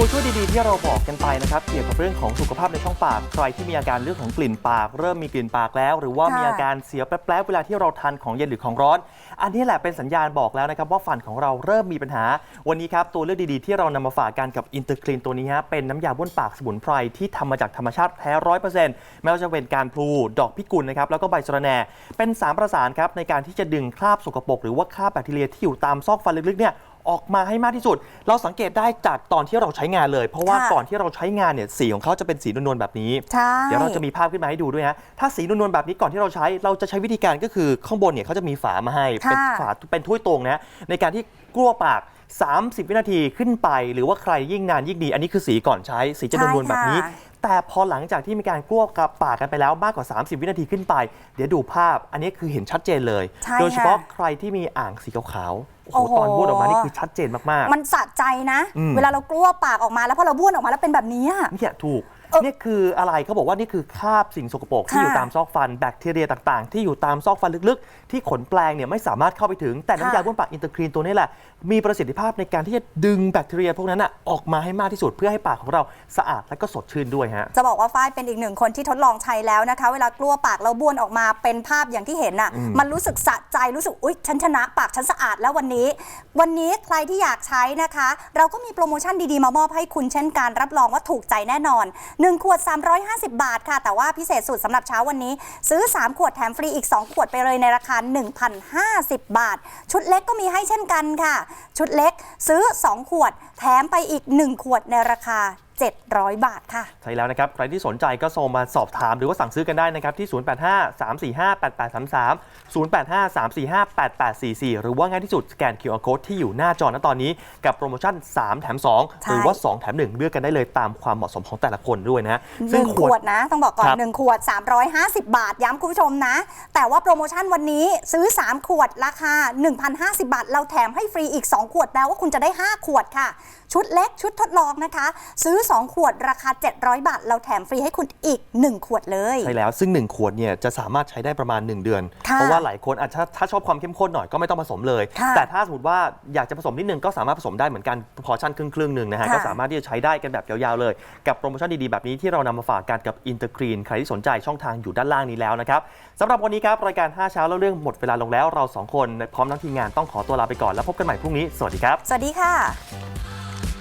ตัวช่วยดีๆที่เราบอกกันไปนะครับ เกี่ยวกับเรื่องของสุขภาพในช่องปาก ใครที่มีอาการเรื่องของกลิ่นปาก เริ่มมีกลิ่นปากแล้ว หรือว่าค่ะมีอาการเสียวแป๊บๆเวลาที่เราทานของเย็นหรือของร้อน อันนี้แหละเป็นสัญญาณบอกแล้วนะครับว่าฟันของเราเริ่มมีปัญหา วันนี้ครับตัวเลือกดีๆที่เรานำมาฝากกันกับอินเตอร์คลีนตัวนี้ฮะเป็นน้ำยาบ้วนปากสมุนไพรที่ทำมาจากธรรมชาติแท้ร้อยเปอร์เซ็นต์ไม่ว่าจะเป็นการพลูดอกพิกุลนะครับแล้วก็ใบสะระแหน่เป็นสามประสานครับในการที่จะดึงคราบสกปรกหรือว่าคราบแบคทีเรียที่อยู่ตามซอกฟันลึกๆเนี่ย ออกมาให้มากที่สุด เราสังเกตได้จากตอนที่เราใช้งานเลย เพราะว่าค่ะก่อนที่เราใช้งานเนี่ยสีของเขาจะเป็นสีนวลๆแบบนี้ ใช่ เดี๋ยวเราจะมีภาพขึ้นมาให้ดูด้วยฮะถ้าสีนวลๆแบบนี้ก่อนที่เราใช้เราจะใช้วิธีการก็คือข้างบนเนี่ยเขาจะมีฝามาให้ เป็นค่ะฝาเป็นถ้วยตรงนะในการที่กลัวปาก 30 วินาทีขึ้นไป หรือว่าใครยิ่งนานยิ่งดี อันนี้คือสีก่อนใช้สีจะนวลๆแบบนี้ ใช่ค่ะ แต่พอหลังจากที่มีการกลัวกับปากกันไปแล้วมากกว่า 30 วินาทีขึ้นไป เดี๋ยวดูภาพ อันนี้คือเห็นชัดเจนเลย ใช่โดยเฉพาะค่ะใครที่มีอ่างสีขาวๆโอ้โหโอ้โห ตอนบ้วนออกมานี่คือชัดเจนมากๆมันสะใจนะ อืม เวลาเรากลั้วปากออกมาแล้วพอเราบ้วนออกมาแล้วเป็นแบบนี้อะเนี่ยถูกเอ่อ นี่คืออะไรเขาบอกว่านี่คือคราบสิ่งสกปรกที่ค่ะอยู่ตามซอกฟันแบคทีเรียต่างๆ ที่อยู่ตามซอกฟันลึกๆ ที่ขนแปลงเนี่ยไม่สามารถเข้าไปถึงแต่น้ำยาค่ะบ้วนปากอินเตอร์คลีนตัวนี้แหละ มีประสิทธิภาพในการที่จะดึงแบคทีเรียพวกนั้นอะออกมาให้มากที่สุดเพื่อให้ปากของเราสะอาดและก็สดชื่นด้วยฮะจะบอกว่าฝ้ายเป็นอีกหนึ่งคนที่ทดลองใช้แล้วนะคะ เวลากลั้วปากเราบ้วนออกมาเป็นภาพอย่างที่เห็นน่ะอืมมันรู้สึกสะใจรู้สึกอุ๊ยฉันชนะปากฉันสะอาดแล้ววันนี้ วันนี้ใครที่อยากใช้นะคะ เราก็มีโปรโมชั่นดีๆมามอบให้คุณเช่นกันรับรองว่าถูกใจแน่นอน1 ขวด 350 บาทค่ะ แต่ว่าพิเศษสุดสำหรับเช้าวันนี้ ซื้อ 3 ขวดแถมฟรีอีก 2 ขวดไปเลยในราคา 1,050 บาท ชุดเล็กก็มีให้เช่นกันค่ะ ชุดเล็กซื้อ 2 ขวด แถมไปอีก 1 ขวดในราคา 700 บาทค่ะ ใช่แล้วนะครับ ใครที่สนใจก็โทรมาสอบถามหรือว่าสั่งซื้อกันได้นะครับ ที่ 085 345 8833 085 345 8844 หรือว่าง่ายที่สุดสแกน QR Code ที่อยู่หน้าจอณตอนนี้ กับโปรโมชั่น 3 แถม2ใช่หรือว่า 2 แถม 1 เลือกกันได้เลยตามความเหมาะสมของแต่ละคนด้วยนะฮะหนึ่งขวดนะ ต้องบอกก่อนครับหนึ่งขวด 350 บาท ย้ำคุณผู้ชมนะ แต่ว่าโปรโมชั่นวันนี้ซื้อ 3 ขวดราคา 1,050 บาท เราแถมให้ฟรีอีก 2 ขวดแล้วว่าคุณจะได้ 5 ขวดค่ะ ชุดเล็กชุดทดลองนะคะ ซื้อ2 ขวดราคา 700 บาท เราแถมฟรีให้คุณอีก 1 ขวดเลย ใช่แล้วซึ่ง 1 ขวดเนี่ยจะสามารถใช้ได้ประมาณ 1 เดือนค่ะเพราะว่าหลายคนอาจจะถ้าชอบความเข้มข้นหน่อยก็ไม่ต้องผสมเลยค่ะแต่ถ้าสมมติว่าอยากจะผสมนิดนึงก็สามารถผสมได้เหมือนกันพอชั่นครึ่งครึ่งๆหนึ่งนะฮะค่ะก็สามารถที่จะใช้ได้กันแบบยาวๆเลย กับโปรโมชั่นดีๆแบบนี้ที่เรานำมาฝากกันกับอินเตอร์ครีนใครที่สนใจช่องทางอยู่ด้านล่างนี้แล้วนะครับสำหรับวันนี้ครับรายการ5เช้าแล้วเรื่องหมดเวลาลงแล้วเราสองคนพร้อมทั้งทีมงานต้องขอตัวลาไปก่อนแล้วพบกันใหม่พรุ่งนี้สวัสดีครับ สวัสดีค่ะ